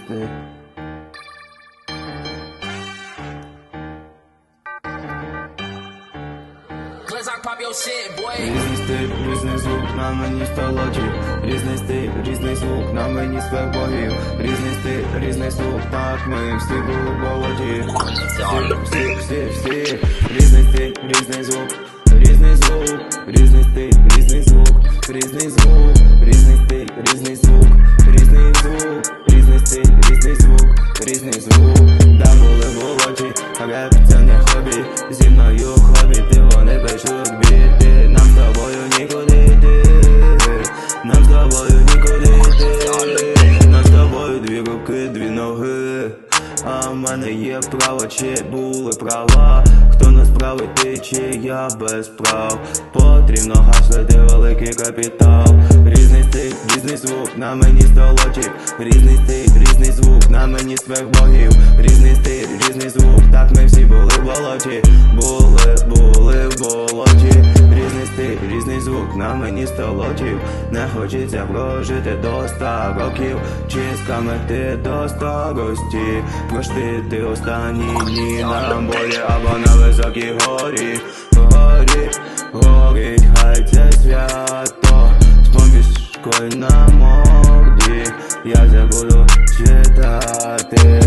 boy. Різний стиль, різний звук на мені столочів Різний стиль, різний звук на мені своїх богів Різний стиль, різний звук, так ми всі були в болоті. Всі, всі, всі, різний стиль, різний звук. Різний звук, різний стиль, різний звук. Різний звук, різний стиль, Різний болоті це не хобі, зі мною хобі Ти вони пишуть біти Нам з тобою нікуди йти. Нам з тобою нікуди йти. Нам з тобою дві руки, дві ноги. А в мене є право, чи були права? Хто не справить ти, чи я без прав? Потрібно гаслити великий капітал Різний звук, на мені столочів. Різний стиль, різний звук, на мені своїх богів. Різний стиль, різний звук, так ми всі були в болоті. Були, були в болоті. Різний стиль, різний звук, на мені столочів. Не хочеться прожити до ста років. Чи скамити до старості Проштити останні дні на болі або на високій горі. Горі, горить, хай це свято помішкою на морді Я забуду читати